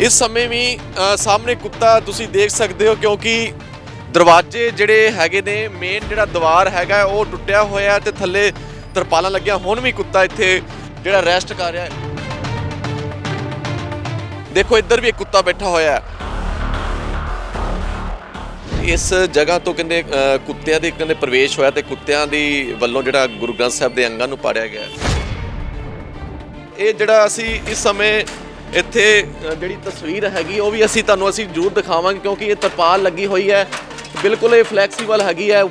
ਇਸ ਸਮੇਂ ਵੀ ਅ, ਸਾਹਮਣੇ ਕੁੱਤਾ ਤੁਸੀਂ ਦੇਖ ਸਕਦੇ ਹੋ ਕਿਉਂਕਿ ਦਰਵਾਜ਼ੇ ਜਿਹੜੇ ਹੈਗੇ ਨੇ ਮੇਨ ਜਿਹੜਾ ਦੀਵਾਰ ਹੈਗਾ ਉਹ ਟੁੱਟਿਆ ਹੋਇਆ ਹੈ ਤੇ ਥੱਲੇ ਤਰਪਾਲਾਂ ਲੱਗੀਆਂ। ਹੁਣ ਵੀ ਕੁੱਤਾ ਇੱਥੇ ਜਿਹੜਾ ਰੈਸਟ ਕਰ ਰਿਹਾ ਹੈ। ਦੇਖੋ ਇੱਧਰ ਵੀ ਇੱਕ ਕੁੱਤਾ ਬੈਠਾ ਹੋਇਆ ਹੈ। ਇਸ ਜਗ੍ਹਾ ਤੋਂ ਕਹਿੰਦੇ ਕੁੱਤਿਆਂ ਦੇ ਕਹਿੰਦੇ ਪ੍ਰਵੇਸ਼ ਹੋਇਆ ਤੇ ਕੁੱਤਿਆਂ ਦੀ ਵੱਲੋਂ ਜਿਹੜਾ ਗੁਰੂ ਗ੍ਰੰਥ ਸਾਹਿਬ ਦੇ ਅੰਗਾਂ ਨੂੰ ਪਾੜਿਆ ਗਿਆ ਇਹ ਜਿਹੜਾ ਅਸੀਂ ਇਸ ਸਮੇਂ ਇੱਥੇ ਅ, ਜਿਹੜੀ ਤਸਵੀਰ ਹੈਗੀ ਉਹ ਵੀ ਅਸੀਂ ਤੁਹਾਨੂੰ ਅਸੀਂ ਜ਼ਰੂਰ ਦਿਖਾਵਾਂਗੇ ਕਿਉਂਕਿ ਇਹ ਤਰਪਾਲ ਲੱਗੀ ਹੋਈ ਹੈ ਬਿਲਕੁਲ ਇਹ ਫਲੈਕਸੀਬਲ ਹੈਗੀ ਹੈ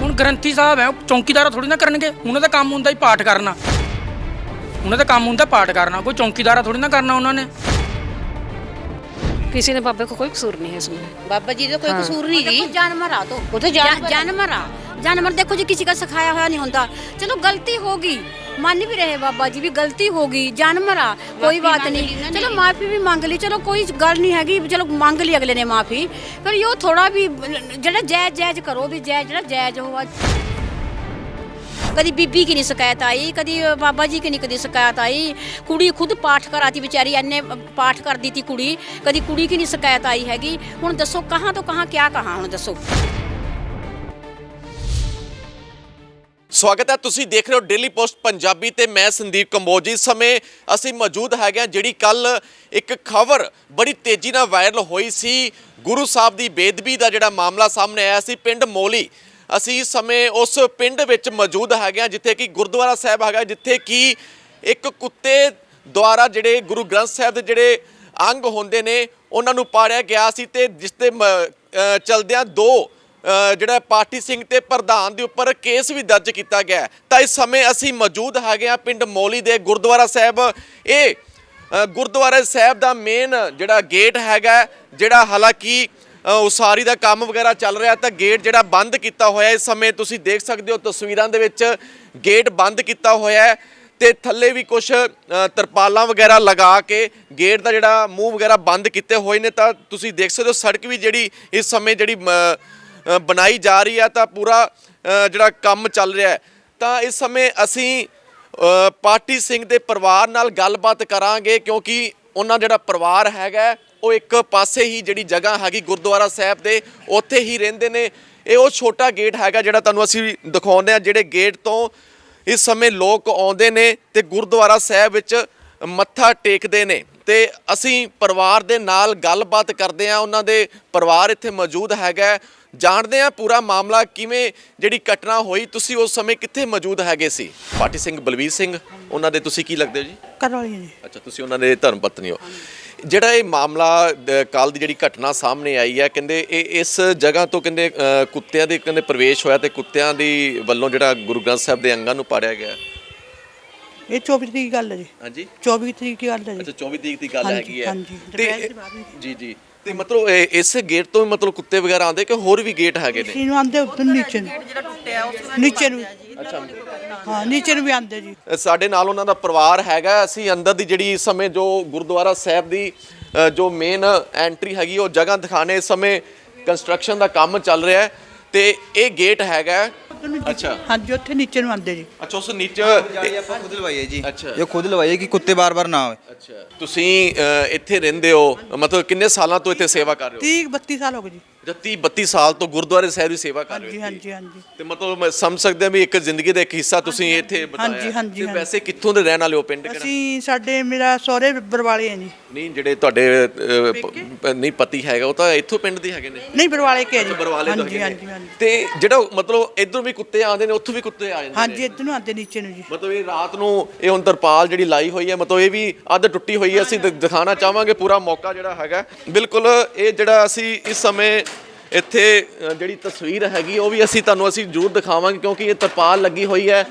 ਹੁਣ ਗ੍ਰੰਥੀ ਸਾਹਿਬ ਹੈ ਉਹ ਚੌਂਕੀਦਾਰ ਥੋੜੀ ਨਾ ਕਰਨਗੇ ਉਹਨਾਂ ਦਾ ਕੰਮ ਹੁੰਦਾ ਹੀ ਪਾਠ ਕਰਨਾ ਉਹਨਾਂ ਦਾ ਕੰਮ ਹੁੰਦਾ ਪਾਠ ਕਰਨਾ ਕੋਈ ਚੌਂਕੀਦਾਰਾ ਥੋੜੀ ਨਾ ਕਰਨਾ ਉਹਨਾਂ ਨੇ किसी ने बाबे को कोई कसूर नहीं है इसमें बाबा जी ਦਾ ਕੋਈ ਕਸੂਰ ਨਹੀਂ ਜੀ ਜਾਨਵਰ ਆ ਤੋ ਉਹ ਤਾਂ ਜਾਨਵਰ- ਜਾਨਵਰ ਆ ਜਾਨਵਰ ਦੇਖੋ ਜੀ ਕਿਸੇ ਦਾ ਸਿਖਾਇਆ ਹੋਇਆ ਨਹੀਂ ਹੁੰਦਾ ਚਲੋ ਗਲਤੀ ਹੋਗੀ ਮੰਨ ਵੀ ਰਹੇ ਬਾਬਾ ਜੀ ਵੀ ਗਲਤੀ ਹੋਗੀ ਜਾਨਵਰ ਆ ਕੋਈ ਬਾਤ ਨਹੀਂ। ਚਲੋ ਮਾਫੀ ਵੀ ਮੰਗ ਲਈ ਚਲੋ ਕੋਈ ਗੱਲ ਨਹੀਂ ਹੈਗੀ ਚਲੋ ਮੰਗ ਲਈ ਅਗਲੇ ਨੇ ਮਾਫੀ। ਪਰ ਇਹ ਥੋੜਾ ਵੀ ਜਿਹੜਾ ਜਾਇਜ਼ ਜਾਇਜ਼ ਕਰੋ ਵੀ ਜਾਇਜ਼ ਜਿਹੜਾ ਜਾਇਜ਼ ਹੋਵਾ ਕਦੀ ਬੀਬੀ ਕੀ ਨਹੀਂ ਸ਼ਿਕਾਇਤ ਆਈ ਕਦੀ ਬਾਬਾ ਜੀ ਕੀ ਨਹੀਂ ਕਦੀ ਸ਼ਿਕਾਇਤ ਆਈ। ਕੁੜੀ ਖੁਦ ਪਾਠ ਕਰਾਤੀ ਵਿਚਾਰੀ ਐਨੇ ਪਾਠ ਕਰਦੀ ਤੀ ਕੁੜੀ ਕਦੀ ਕੁੜੀ ਕੀ ਨਹੀਂ ਸ਼ਿਕਾਇਤ ਆਈ ਹੈਗੀ। ਹੁਣ ਦੱਸੋ ਕਹਾਂ ਤੋਂ ਕਹਾਂ ਕਿਆ ਕਹਾਂ ਹੁਣ ਦੱਸੋ। ਸਵਾਗਤ ਹੈ। ਤੁਸੀਂ ਦੇਖ ਰਹੇ ਹੋ ਡੇਲੀ ਪੋਸਟ ਪੰਜਾਬੀ ਤੇ ਮੈਂ ਸੰਦੀਪ ਕੰਬੋਜ ਇਸ ਸਮੇਂ ਅਸੀਂ ਮੌਜੂਦ ਹੈਗੇ ਹਾਂ ਜਿਹੜੀ ਕੱਲ ਇੱਕ ਖਬਰ ਬੜੀ ਤੇਜ਼ੀ ਨਾਲ ਵਾਇਰਲ ਹੋਈ ਸੀ। ਗੁਰੂ ਸਾਹਿਬ ਦੀ ਬੇਦਬੀ ਦਾ ਜਿਹੜਾ ਮਾਮਲਾ ਸਾਹਮਣੇ ਆਇਆ ਸੀ ਪਿੰਡ ਮੋਲੀ। ਅਸੀਂ ਇਸ ਸਮੇਂ ਉਸ ਪਿੰਡ ਵਿੱਚ ਮੌਜੂਦ ਹੈਗੇ ਹਾਂ ਜਿੱਥੇ ਕਿ ਗੁਰਦੁਆਰਾ ਸਾਹਿਬ ਹੈਗਾ, ਜਿੱਥੇ ਕਿ ਇੱਕ ਕੁੱਤੇ ਦੁਆਰਾ ਜਿਹੜੇ ਗੁਰੂ ਗ੍ਰੰਥ ਸਾਹਿਬ ਦੇ ਜਿਹੜੇ ਅੰਗ ਹੁੰਦੇ ਨੇ, ਉਹਨਾਂ ਨੂੰ ਪਾੜਿਆ ਗਿਆ ਸੀ ਤੇ ਜਿਸ ਤੇ ਮ- ਚਲਦਿਆਂ ਦੋ ਜਿਹੜਾ ਪਾਰਟੀ ਸਿੰਘ ਤੇ ਪ੍ਰਧਾਨ ਦੇ ਉੱਪਰ ਕੇਸ ਵੀ ਦਰਜ ਕੀਤਾ ਗਿਆ ਤਾਂ ਇਸ ਸਮੇਂ ਅਸੀਂ ਮੌਜੂਦ ਹੈਗੇ ਆ ਪਿੰਡ ਮੌਲੀ ਦੇ ਗੁਰਦੁਆਰਾ ਸਾਹਿਬ। ਇਹ ਗੁਰਦੁਆਰਾ ਸਾਹਿਬ ਦਾ ਮੇਨ ਜਿਹੜਾ ਗੇਟ ਹੈਗਾ ਜਿਹੜਾ ਹਾਲਾਂਕਿ ਉਸਾਰੀ ਦਾ ਕੰਮ ਵਗੈਰਾ ਚੱਲ ਰਿਹਾ ਤਾਂ ਗੇਟ ਜਿਹੜਾ ਬੰਦ ਕੀਤਾ ਹੋਇਆ ਇਸ ਸਮੇਂ ਤੁਸੀਂ ਦੇਖ ਸਕਦੇ ਹੋ ਤਸਵੀਰਾਂ ਦੇ ਵਿੱਚ ਗੇਟ ਬੰਦ ਕੀਤਾ ਹੋਇਆ ਹੈ ਤੇ ਥੱਲੇ ਵੀ ਕੁਝ ਤਰਪਾਲਾਂ ਵਗੈਰਾ ਲਗਾ ਕੇ ਗੇਟ ਦਾ ਜਿਹੜਾ ਮੂੰਹ ਵਗੈਰਾ ਬੰਦ ਕੀਤੇ ਹੋਏ ਨੇ। ਤਾਂ ਤੁਸੀਂ ਦੇਖ ਸਕਦੇ ਹੋ ਸੜਕ ਵੀ ਜਿਹੜੀ ਇਸ ਸਮੇਂ ਜਿਹੜੀ ਮ, ਬਣਾਈ ਜਾ ਰਹੀ ਹੈ ਤਾਂ ਪੂਰਾ ਜਿਹੜਾ ਕੰਮ ਚੱਲ ਰਿਹਾ ਹੈ। ਤਾਂ ਇਸ ਸਮੇਂ ਅਸੀਂ ਅ, ਪਾਰਟੀ ਸਿੰਘ ਦੇ ਪਰਿਵਾਰ ਨਾਲ ਗੱਲਬਾਤ ਕਰਾਂਗੇ ਕਿਉਂਕਿ ਉਹਨਾਂ ਜਿਹੜਾ ਪਰਿਵਾਰ ਹੈਗਾ ਉਹ ਇੱਕ ਪਾਸੇ ਹੀ ਜਿਹੜੀ ਜਗ੍ਹਾ ਹੈਗੀ ਗੁਰਦੁਆਰਾ ਸਾਹਿਬ ਦੇ ਉੱਥੇ ਹੀ ਰਹਿੰਦੇ ਨੇ। ਇਹ ਉਹ ਛੋਟਾ ਗੇਟ ਹੈਗਾ ਜਿਹੜਾ ਤੁਹਾਨੂੰ ਅਸੀਂ ਦਿਖਾਉਂਦੇ ਆ ਜਿਹੜੇ ਗੇਟ ਤੋਂ ਇਸ ਸਮੇਂ ਲੋਕ ਆਉਂਦੇ ਨੇ ਤੇ ਗੁਰਦੁਆਰਾ ਸਾਹਿਬ ਵਿੱਚ ਮੱਥਾ ਟੇਕਦੇ ਨੇ। ਤੇ ਅਸੀਂ ਪਰਿਵਾਰ ਦੇ ਨਾਲ ਗੱਲਬਾਤ ਕਰਦੇ ਆ ਉਹਨਾਂ ਦੇ ਪਰਿਵਾਰ ਇੱਥੇ ਮੌਜੂਦ ਹੈਗਾ ਜਾਣਦੇ ਆ ਪੂਰਾ ਮਾਮਲਾ ਕਿਵੇਂ ਜਿਹੜੀ ਘਟਨਾ ਹੋਈ। ਤੁਸੀਂ ਉਸ ਸਮੇਂ ਕਿੱਥੇ ਮੌਜੂਦ ਹੈਗੇ ਸੀ? ਪਾਟੀ ਸਿੰਘ ਬਲਵੀਰ ਸਿੰਘ ਉਹਨਾਂ ਦੇ ਤੁਸੀਂ ਕੀ ਲੱਗਦੇ ਹੋ ਜੀ? ਘਰ ਵਾਲੀ ਜੀ। ਅੱਛਾ ਤੁਸੀਂ ਉਹਨਾਂ ਦੇ ਧਰਮ ਪਤਨੀ ਹੋ। ਜਿਹੜਾ ਇਹ ਮਾਮਲਾ ਕੱਲ ਦੀ ਜਿਹੜੀ ਘਟਨਾ ਸਾਹਮਣੇ ਆਈ ਹੈ ਕਹਿੰਦੇ ਇਹ ਇਸ ਜਗ੍ਹਾ ਤੋਂ ਕਹਿੰਦੇ ਕੁੱਤਿਆਂ ਦੇ ਕਹਿੰਦੇ ਪ੍ਰਵੇਸ਼ ਹੋਇਆ ਤੇ ਕੁੱਤਿਆਂ ਦੀ ਵੱਲੋਂ ਜਿਹੜਾ ਗੁਰੂ ਗ੍ਰੰਥ ਸਾਹਿਬ ਦੇ ਅੰਗਾਂ ਨੂੰ ਪਾੜਿਆ ਗਿਆ। ਇਹ 24 ਤਰੀਕ ਦੀ ਗੱਲ ਹੈ ਜੀ। ਹਾਂਜੀ। 24 ਤਰੀਕ ਦੀ ਗੱਲ ਹੈ ਜੀ। ਅੱਛਾ 24 ਤਰੀਕ ਦੀ ਗੱਲ ਹੈਗੀ ਹੈ। ਤੇ। ਜੀ ਜੀ। ਤੇ ਮਤਲਬ ਇਹ- ਇਸ ਗੇਟ ਤੋਂ ਮਤਲਬ ਕੁੱਤੇ ਵਗੈਰਾ ਆਉਂਦੇ ਕਿ ਹੋਰ ਵੀ ਗੇਟ ਹੈਗੇ ਨੇ? ਇਸੀ ਨੂੰ ਆਂਦੇ ਉੱਧਰ ਨੀਚੇ ਨੂੰ। ਨੀਚੇ ਨੂੰ। ਹਾਂ ਨੀਚੇ ਨੂੰ ਵੀ ਆਂਦੇ ਜੀ। ਸਾਡੇ ਨਾਲ ਉਹਨਾਂ ਦਾ ਪਰਿਵਾਰ ਹੈਗਾ। ਅਸੀਂ ਅੰਦਰ ਦੀ ਜਿਹੜੀ ਇਸ ਸਮੇਂ ਜੋ ਗੁਰਦੁਆਰਾ ਸਾਹਿਬ ਦੀ ਅ, ਜੋ ਮੇਨ ਐਂਟਰੀ ਹੈਗੀ ਉਹ ਜਗ੍ਹਾ ਦਿਖਾਣੇ ਇਸ ਸਮੇਂ ਕੰਸਟਰਕਸ਼ਨ ਦਾ ਕੰਮ ਚੱਲ ਰਿਹਾ ਹੈ। ਤੇ ਇਹ ਗੇਟ ਹੈਗਾ। ਅੱਛਾ। ਹਾਂਜੀ ਉੱਥੇ ਨੀਚੇ ਨੂੰ ਆਂਦੇ ਜੀ। ਅੱਛਾ ਉਸ ਨੀਚੇ ਜਾਲੀ ਆਪਾਂ ਖੁਦ ਲਵਾਈਏ ਜੀ। ਅੱਛਾ। ਇਹ ਖੁਦ ਲਵਾਈਏ ਕਿ ਕੁੱਤੇ ਬਾਰ-ਬਾਰ ਨਾ ਆਵੇ। ਅੱਛਾ। ਤੁਸੀਂ ਅ, ਇੱਥੇ ਰਹਿੰਦੇ ਹੋ। ਮਤਲਬ ਕਿੰਨੇ ਸਾਲਾਂ ਤੋਂ ਇੱਥੇ ਸੇਵਾ ਕਰ ਰਹੇ 30 32 ਸਾਲ ਹੋ ਗਏ ਜੀ। ਹੋ 30 32 ਸਾਲ ਤੋਂ ਗੁਰਦੁਆਰੇ ਸਾਹਿਬ ਦੀ ਸੇਵਾ ਕਰ ਰਹੇ ਹਾਂਜੀ ਹੋ ਹਾਂਜੀ ਹਾਂਜੀ। ਤੇ ਮਤਲਬ ਮੈਂ ਸਮਝ ਸਕਦੇ ਹਾਂ ਵੀ ਇੱਕ ਜ਼ਿੰਦਗੀ ਦਾ ਇੱਕ ਹਿੱਸਾ ਤੁਸੀਂ ਇੱਥੇ ਬਤਾਇਆ। ਹਾਂਜੀ, ਹਾਂਜੀ, ਤੇ ਹਾਂਜੀ। ਵੈਸੇ ਕਿੱਥੋਂ ਦੇ ਰਹਿਣ ਵਾਲੇ ਹੋ? ਪਿੰਡ ਕਿਹੜਾ? ਅਸੀਂ ਸਾਡੇ ਮੇਰਾ ਸਹੁਰੇ ਬਰਵਾਲੇ ਹੈ ਜੀ। ਨਹੀਂ ਜਿਹੜੇ ਤੁਹਾਡੇ ਪ- ਨਹੀਂ ਪਤੀ ਹੈਗਾ ਉਹ ਤਾਂ ਇੱਥੋਂ ਪਿੰਡ ਦੇ ਹੈਗੇ ਨੇ। ਨਹੀਂ ਬਰਵਾਲੇ ਕੇ ਹੈ ਜੀ। ਬਰਵਾਲੇ ਤੋਂ ਹਾਂਜੀ ਹੈਗੇ ਹਾਂਜੀ ਨੇ। ਹਾਂਜੀ ਤੇ ਜਿਹੜਾ ਮਤਲਬ ਇਧਰੋਂ ਵੀ ਕੁੱਤੇ ਆਉਂਦੇ ਨੇ ਉੱਥੋਂ ਵੀ ਕੁੱਤੇ ਆ ਜਾਂਦੇ ਹਾਂਜੀ ਨੇ? ਇੱਧਰ ਨੂੰ ਆਂਦੇ ਨੀਚੇ ਨੂੰ ਜੀ। ਮਤਲਬ ਇਹ ਰਾਤ ਨੂੰ ਇਹ ਹੁਣ ਤਰਪਾਲ ਜਿਹੜੀ ਲਾਈ ਹੋਈ ਹੈ ਮਤਲਬ ਇਹ ਵੀ ਅੱਧ ਟੁੱਟੀ ਹੋਈ ਹੈ ਅਸੀਂ ਦ- ਦਿਖਾਉਣਾ ਚਾਹਾਂਗੇ ਪੂਰਾ ਮੌਕਾ ਜਿਹੜਾ ਹੈਗਾ। ਬਿਲਕੁਲ ਇਹ ਜਿਹੜਾ ਅਸੀਂ ਇਸ ਸਮੇਂ ਇੱਥੇ ਜਿਹੜੀ ਤਸਵੀਰ ਹੈਗੀ ਉਹ ਵੀ ਅਸੀਂ ਤੁਹਾਨੂੰ ਅਸੀਂ ਜ਼ਰੂਰ ਦਿਖਾਵਾਂਗੇ ਕਿਉਂਕਿ ਇਹ ਤਰਪਾਲ ਲੱਗੀ ਹੋਈ ਹੈ।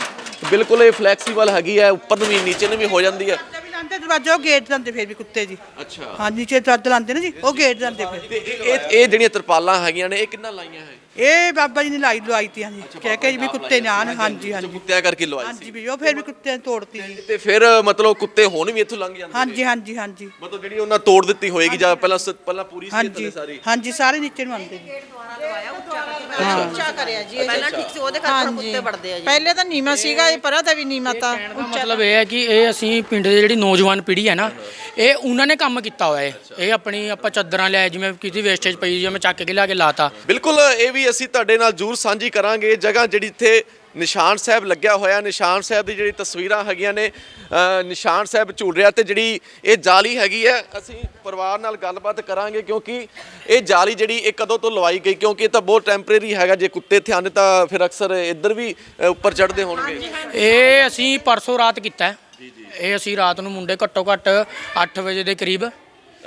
ਬਿਲਕੁਲ ਇਹ ਫਲੈਕਸੀਬਲ ਹੈਗੀ ਹੈ ਉੱਪਰ ਨੂੰ ਵੀ ਨੀਚੇ ਨੂੰ ਵੀ ਹੋ ਜਾਂਦੀ ਹੈ। ਲਾਂਦੇ ਦਰਵਾਜ਼ਾ ਉਹ ਗੇਟ ਜਾਂਦੇ ਫਿਰ ਵੀ ਕੁੱਤੇ ਜੀ। ਅੱਛਾ। ਹਾਂ ਨੀਚੇ ਦਰਵਾਜ਼ਾ ਲਾਂਦੇ ਨੇ ਜੀ ਉਹ ਗੇਟ ਜਾਂਦੇ ਫਿਰ। ਇਹ- ਇਹ ਜਿਹੜੀਆਂ ਤਰਪਾਲਾਂ ਹੈਗੀਆਂ ਨੇ ਇਹ ਕਿੰਨਾ ਲਾਈਆਂ ਹੈ? ਇਹ ਬਾਬਾ ਜੀ ਨੇ ਲਾਈ ਲਵਾਈ ਤੀ ਹਾਂਜੀ। ਕਹਿ ਕੇ ਜੀ ਵੀ ਕੁੱਤੇ ਨਾ ਆਉਣ ਹਾਂਜੀ ਹਾਂਜੀ। ਕੁੱਤਿਆਂ ਕਰਕੇ ਲਵਾਈ ਹਾਂਜੀ ਸੀ। ਵੀ ਉਹ ਫਿਰ ਵੀ ਕੁੱਤਿਆਂ ਨੇ ਤੋੜਤੀ। ਜੀ ਤੇ ਫਿਰ ਮਤਲਬ ਕੁੱਤੇ ਹੁਣ ਵੀ ਇੱਥੋਂ ਲੰਘ ਜਾਂਦੇ ਹਾਂਜੀ ਹਾਂਜੀ ਹਾਂਜੀ। ਮਤਲਬ ਜਿਹੜੀ ਉਹਨਾਂ ਤੋੜ ਦਿੱਤੀ ਹੋਏਗੀ ਜਾਂ ਪਹਿਲਾਂ ਸ- ਪਹਿਲਾਂ ਪੂਰੀ ਸੀ ਹਾਂਜੀ ਥੱਲੇ ਸਾਰੀ ਹਾਂਜੀ ਸਾਰੇ ਨੀਚੇ ਨੂੰ ਆਉਂਦੇ ਜੀ ਉੱਚਾ ਕਰਿਆ ਜੀ ਪਹਿਲਾਂ ਠੀਕ ਸੀ ਉਹਦੇ ਕਰਕੇ ਹੁਣ ਕੁੱਤੇ ਵੜਦੇ ਆ ਜੀ। ਪਹਿਲੇ ਤਾਂ ਨੀਮਾ ਸੀਗਾ ਇਹ ਪਰਾਂ ਦਾ ਵੀ ਨੀਮਾ ਤਾਂ। ਮਤਲਬ ਇਹ ਹੈ ਕਿ ਇਹ ਅਸੀਂ ਪਿੰਡ ਦੀ ਜਿਹੜੀ ਨੌਜਵਾਨ ਪੀੜ੍ਹੀ ਹੈ ਨਾ ਇਹ ਉਹਨਾਂ ਨੇ ਕੰਮ ਕੀਤਾ ਹੋਇਆ ਹੈ। ਇਹ ਆਪਣੀ ਆਪਾਂ ਚਾਦਰਾਂ ਲਿਆ ਜਿਵੇਂ ਕਿਤੇ ਵੇਸਟੇਜ ਪਈ ਜਿਵੇਂ ਚੱਕ ਕੇ ਲਿਆ ਕੇ ਲਾਤਾ। ਬਿਲਕੁਲ ਇਹ ਵੀ ਅਸੀਂ ਤੁਹਾਡੇ ਨਾਲ ਜ਼ਰੂਰ ਸਾਂਝੀ ਕਰਾਂਗੇ। ਜਗ੍ਹਾ ਜਿਹੜੀ ਇੱਥੇ ਨਿਸ਼ਾਨ ਸਾਹਿਬ ਲੱਗਿਆ ਹੋਇਆ ਨਿਸ਼ਾਨ ਸਾਹਿਬ ਦੀ ਜਿਹੜੀ ਤਸਵੀਰਾਂ ਹੈਗੀਆਂ ਨੇ ਨਿਸ਼ਾਨ ਸਾਹਿਬ ਝੂਲ ਰਿਹਾ ਤੇ ਜਿਹੜੀ ਇਹ ਜਾਲੀ ਹੈਗੀ ਹੈ ਅਸੀਂ ਪਰਿਵਾਰ ਨਾਲ ਗੱਲਬਾਤ ਕਰਾਂਗੇ ਕਿਉਂਕਿ ਇਹ ਜਾਲੀ ਜਿਹੜੀ ਇਹ ਕਦੋਂ ਤੋਂ ਲਵਾਈ ਗਈ ਕਿਉਂਕਿ ਇਹ ਤਾਂ ਬਹੁਤ ਟੈਂਪਰੇਰੀ ਹੈਗਾ ਜੇ ਕੁੱਤੇ ਇੱਥੇ ਆਉਂਦੇ ਤਾਂ ਫਿਰ ਅਕਸਰ ਇੱਧਰ ਵੀ ਉੱਪਰ ਚੜ੍ਹਦੇ ਹੋਣਗੇ। ਇਹ ਅਸੀਂ ਪਰਸੋਂ ਰਾਤ ਕੀਤਾ। ਇਹ ਅਸੀਂ ਰਾਤ ਨੂੰ ਮੁੰਡੇ ਘੱਟੋ ਘੱਟ 8 ਵਜੇ ਦੇ ਕਰੀਬ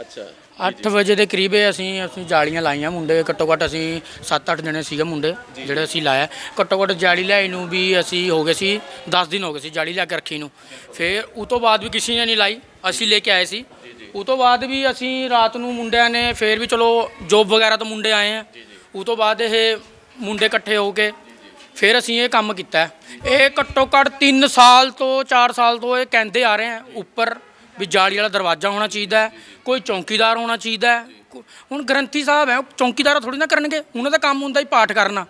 ਅੱਛਾ। 8 ਵਜੇ ਦੇ ਕਰੀਬ ਇਹ ਅਸੀਂ ਅਸੀਂ ਜਾਲੀਆਂ ਲਾਈਆਂ ਮੁੰਡੇ। ਘੱਟੋ ਘੱਟ ਅਸੀਂ 7-8 ਜਣੇ ਸੀਗੇ ਮੁੰਡੇ ਜਿਹੜੇ ਅਸੀਂ ਲਾਇਆ। ਘੱਟੋ ਘੱਟ ਜਾਲੀ ਲਿਆਈ ਨੂੰ ਵੀ ਅਸੀਂ ਹੋ ਗਏ ਸੀ 10 ਦਿਨ ਹੋ ਗਏ ਸੀ ਜਾਲੀ ਲਿਆ ਕੇ ਰੱਖੀ ਨੂੰ। ਫਿਰ ਉਹ ਤੋਂ ਬਾਅਦ ਵੀ ਕਿਸੇ ਨੇ ਨਹੀਂ ਲਾਈ। ਅਸੀਂ ਲੈ ਕੇ ਆਏ ਸੀ। ਉਹ ਤੋਂ ਬਾਅਦ ਵੀ ਅਸੀਂ ਰਾਤ ਨੂੰ ਮੁੰਡਿਆਂ ਨੇ ਫਿਰ ਵੀ ਚਲੋ ਜੋਬ ਵਗੈਰਾ ਤੋਂ ਮੁੰਡੇ ਆਏ ਆ। ਉਹ ਤੋਂ ਬਾਅਦ ਇਹ ਮੁੰਡੇ ਇਕੱਠੇ ਹੋ ਕੇ ਫਿਰ ਅਸੀਂ ਇਹ ਕੰਮ ਕੀਤਾ। ਇਹ ਘੱਟੋ ਘੱਟ 3 ਸਾਲ ਤੋਂ 4 ਸਾਲ ਤੋਂ ਇਹ ਕਹਿੰਦੇ ਆ ਰਹੇ ਆ ਉੱਪਰ ਵੀ ਜਾਲੀ ਵਾਲਾ ਦਰਵਾਜ਼ਾ ਹੋਣਾ ਚਾਹੀਦਾ ਹੈ ਕੋਈ ਚੌਕੀਦਾਰ ਹੋਣਾ ਚਾਹੀਦਾ ਹੈ। ਕੋ- ਹੁਣ ਗ੍ਰੰਥੀ ਸਾਹਿਬ ਹੈ ਉਹ ਚੌਕੀਦਾਰ ਥੋੜੀ ਨਾ ਕਰਨਗੇ ਉਹਨਾਂ ਦਾ ਕੰਮ ਹੁੰਦਾ ਹੀ ਪਾਠ ਕਰਨਾ।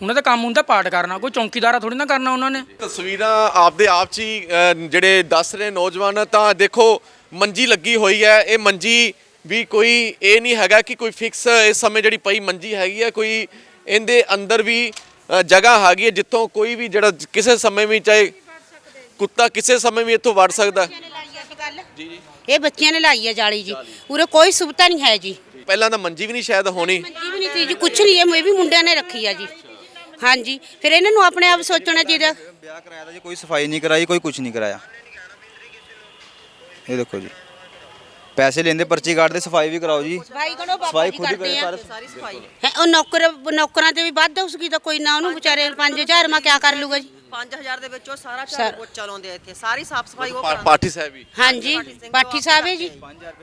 ਉਹਨਾਂ ਦਾ ਕੰਮ ਹੁੰਦਾ ਪਾਠ ਕਰਨਾ ਕੋਈ ਚੌਕੀਦਾਰ ਥੋੜੀ ਨਾ ਕਰਨਾ ਉਹਨਾਂ ਨੇ। ਤਸਵੀਰਾਂ ਆਪਦੇ ਆਪ 'ਚ ਹੀ ਅ, ਜਿਹੜੇ ਦੱਸ ਰਹੇ ਨੌਜਵਾਨ ਤਾਂ ਦੇਖੋ ਮੰਜੀ ਲੱਗੀ ਹੋਈ ਹੈ ਇਹ ਮੰਜੀ ਵੀ ਕੋਈ ਇਹ ਨਹੀਂ ਹੈਗਾ ਕਿ ਕੋਈ ਫਿਕਸ ਇਸ ਸਮੇਂ ਜਿਹੜੀ ਪਈ ਮੰਜੀ ਹੈਗੀ ਹੈ ਕੋਈ ਇਹਦੇ ਅੰਦਰ ਵੀ ਅ, ਜਗ੍ਹਾ ਹੈਗੀ ਹੈ ਜਿੱਥੋਂ ਕੋਈ ਵੀ ਜਿਹੜਾ ਕਿਸੇ ਸਮੇਂ ਵੀ ਚਾਹੇ ਕੁੱਤਾ ਕਿਸੇ ਸਮੇਂ ਵੀ ਇੱਥੋਂ ਵੜ ਸਕਦਾ। ਜੀ ਜੀ। ਇਹ ਬੱਚਿਆਂ ਨੇ ਲਾਈ ਹੈ ਜਾਲੀ ਜੀ। ਉਰੇ ਕੋਈ ਸੁਵਿਧਾ ਨਹੀਂ ਹੈ ਜੀ। ਪਹਿਲਾਂ ਤਾਂ ਮੰਜੀ ਵੀ ਨਹੀਂ ਸ਼ਾਇਦ ਹੋਣੀ। ਮੰਜੀ ਵੀ ਨਹੀਂ ਸੀ ਜੀ ਕੁਛ ਨਹੀਂ ਇਹ ਵੀ ਮੁੰਡਿਆਂ ਨੇ ਰੱਖੀ ਆ ਜੀ। ਹਾਂਜੀ ਫਿਰ ਇਹਨਾਂ ਨੂੰ ਆਪਣੇ ਆਪ ਸੋਚਣਾ ਚਾਹੀਦਾ ਵਿਆਹ ਕਰਾਇਆ ਤਾਂ ਜੀ ਕੋਈ ਸਫ਼ਾਈ ਨਹੀਂ ਕਰਾਈ ਕੋਈ ਕੁਝ ਨਹੀਂ ਕਰਾਇਆ। ਇਹ ਦੇਖੋ ਜੀ। ਪੈਸੇ ਲੈਂਦੇ ਪਰਚੀ ਕਾਟਦੇ ਸਫ਼ਾਈ ਵੀ ਕਰਾਓ ਜੀ। ਸਫ਼ਾਈ ਕਰੋ ਬਾਬਾ ਸਫ਼ਾਈ ਜੀ ਖੁਦ ਹੀ ਕਰਦੇ ਕਰੇ ਆ। ਸਾਰੇ ਸਾਰੀ ਸਫ਼ਾਈ। ਹੈ ਉਹ ਨੌਕਰ ਨੌਕਰਾਂ ਤੇ ਵੀ ਵੱਧ ਉਸਕੀ ਤਾਂ ਕੋਈ ਨਾ ਉਹਨੂੰ ਵਿਚਾਰੇ 5000 ਮਾ ਕਿਆ ਕਰ ਲੂਗਾ ਜੀ। 5000 ਦੇ ਵਿੱਚੋਂ ਸਾਰਾ। ਝਾੜੂ ਪੋਚਾ ਲਾਉਂਦੇ ਆ ਇੱਥੇ ਸਾਰੀ ਸਾਫ਼ ਸਫ਼ਾਈ ਉਹ ਪਾ- ਪਾਠੀ ਸਾਹਿਬ ਵੀ ਹਾਂਜੀ ਪਾਠੀ ਸਾਹਿਬ ਹੈ ਜੀ।